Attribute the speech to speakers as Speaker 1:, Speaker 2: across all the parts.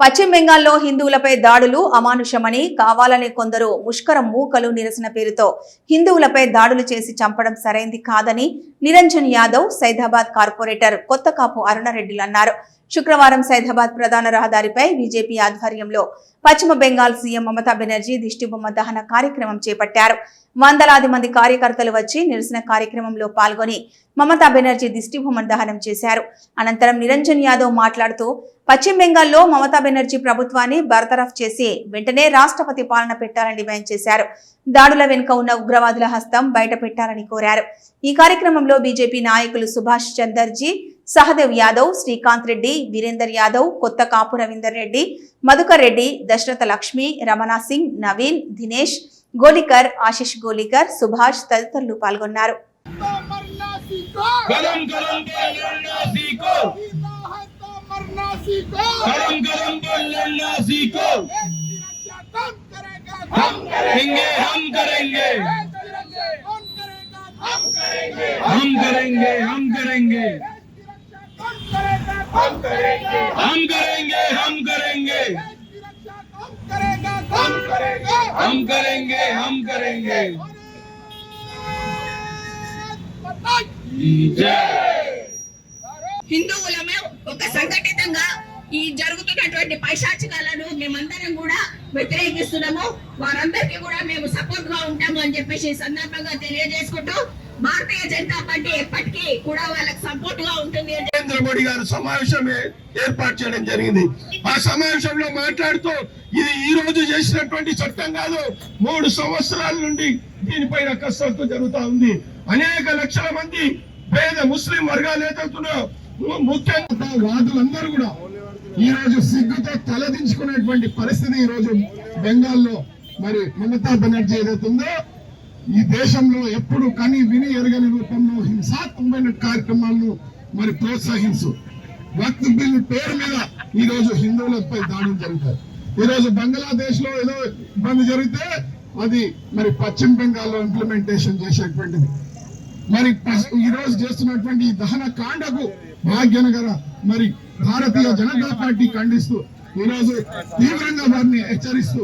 Speaker 1: పశ్చిమ బెంగాల్లో హిందువులపై దాడులు అమానుషమని కావాలనే కొందరు ముష్కర మూకలు నిరసన పేరుతో హిందువులపై దాడులు చేసి చంపడం సరైంది కాదని నిరంజన్ యాదవ్ సైదాబాద్ కార్పొరేటర్ కొత్త కాపు అరుణారెడ్డిలు అన్నారు. శుక్రవారం సైదాబాద్ ప్రధాన రహదారిపై బీజేపీ ఆధ్వర్యంలో పశ్చిమ బెంగాల్ సీఎం మమతా బెనర్జీ దిష్టిబొమ్మ దహన కార్యక్రమం చేపట్టారు. వందలాది మంది కార్యకర్తలు వచ్చి నిరసన కార్యక్రమంలో పాల్గొని మమతా బెనర్జీ దిష్టిబొమ్మ దహనం చేశారు. అనంతరం నిరంజన్ యాదవ్ మాట్లాడుతూ పశ్చిమ బెంగాల్లో మమతా బెనర్జీ ప్రభుత్వాన్ని బర్తరఫ్ చేసి వెంటనే రాష్ట్రపతి పాలన పెట్టాలని డిమాండ్ చేశారు. దాడుల వెనుక ఉన్న ఉగ్రవాదుల హస్తం బయట పెట్టాలని కోరారు. ఈ కార్యక్రమంలో బీజేపీ నాయకులు సుభాష్ చందర్జీ సహదేవ్ యాదవ్ శ్రీకాంత్ రెడ్డి వీరేందర్ యాదవ్ కొత్త కాపు రవీందర్ రెడ్డి మధుకర్ రెడ్డి దశరథ లక్ష్మి రమణా సింగ్ నవీన్ దినేష్ గోలికర్ ఆశిష్ గోలికర్ సుభాష్ తదితరులు పాల్గొన్నారు
Speaker 2: तो मरना सीखो
Speaker 3: गरम गरम पर लड़ना सीखो
Speaker 2: जीता है तो मरना सीखो
Speaker 3: गरम गरम पर लड़ना सीखो
Speaker 2: देश की रक्षा कौन करेगा
Speaker 3: हम करेंगे हम करेंगे
Speaker 2: हम करेंगे
Speaker 3: हम करेंगे हम करेंगे
Speaker 2: देश की रक्षा कौन करेगा हम करेंगे
Speaker 3: हम करेंगे हम करेंगे
Speaker 2: देश की रक्षा कौन करेगा कौन करेगा
Speaker 3: हम करेंगे हम करेंगे
Speaker 2: बताइए
Speaker 3: जय
Speaker 4: హిందువులమే ఒక సంఘటితంగా ఈ జరుగుతున్నటువంటి పైశాచికాలను మేమందరం కూడా వ్యతిరేకిస్తున్నాము వారందరికీ కూడా మేము సపోర్ట్ గా ఉంటాము అని చెప్పేసి ఈ సందర్భంగా తెలియజేసుకుంటూ భారతీయ జనతా పార్టీ ఎప్పటికీ కూడా వాళ్ళకి సపోర్ట్గా ఉంటుంది
Speaker 5: నరేంద్ర మోడీ గారు సమావేశం ఏర్పాటు చేయడం జరిగింది. ఆ సమావేశంలో మాట్లాడుతూ ఇది ఈ రోజు చేసినటువంటి చట్టం కాదు మూడు సంవత్సరాల నుండి దీనిపైన కసరత్తు జరుగుతా ఉంది. అనేక లక్షల మంది పేద ముస్లిం వర్గాలు ఏదవుతున్నా ముఖ్యంగా వాదులందరూ కూడా ఈ రోజు సిగ్గుతో తలదించుకునేటువంటి పరిస్థితి ఈ రోజు బెంగాల్లో. మరి మమతా బెనర్జీ ఏదైతుందో ఈ దేశంలో ఎప్పుడు కని విని ఎరగని రూపంలో హింసాత్మకమైన కార్యక్రమాలను మరి ప్రోత్సహించు. వక్త్ బిల్ పేరు మీద ఈ రోజు హిందువులపై దాడులు జరుగుతాయి ఈ రోజు బంగ్లాదేశ్లో ఏదో ఇబ్బంది జరిగితే అది మరి పశ్చిమ బెంగాల్లో ఇంప్లిమెంటేషన్ చేసేటువంటిది. మరి ఈ రోజు చేస్తున్నటువంటి ఈ దహన కాండకు భాగ్యనగర మరి భారతీయ జనతా పార్టీ ఖండిస్తూ ఈ రోజు తీవ్రంగా వారిని హెచ్చరిస్తూ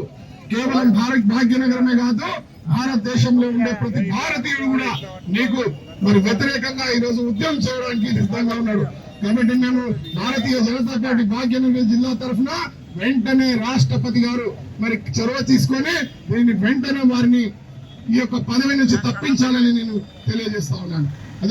Speaker 5: కేవలం భారత్ భాగ్యనగరమే కాదు భారతదేశంలో ఉండే ప్రతి భారతీయుడు కూడా నీకు మరి వ్యతిరేకంగా ఈ రోజు ఉద్యమం చేయడానికి సిద్ధంగా ఉన్నాడు. కాబట్టి మేము భారతీయ జనతా పార్టీ భాగ్యనగర్ జిల్లా తరఫున వెంటనే రాష్ట్రపతి గారు మరి చొరవ తీసుకొని దీన్ని వెంటనే వారిని ఈ యొక్క పదవి నుంచి తప్పించాలని నేను తెలియజేస్తా ఉన్నాను.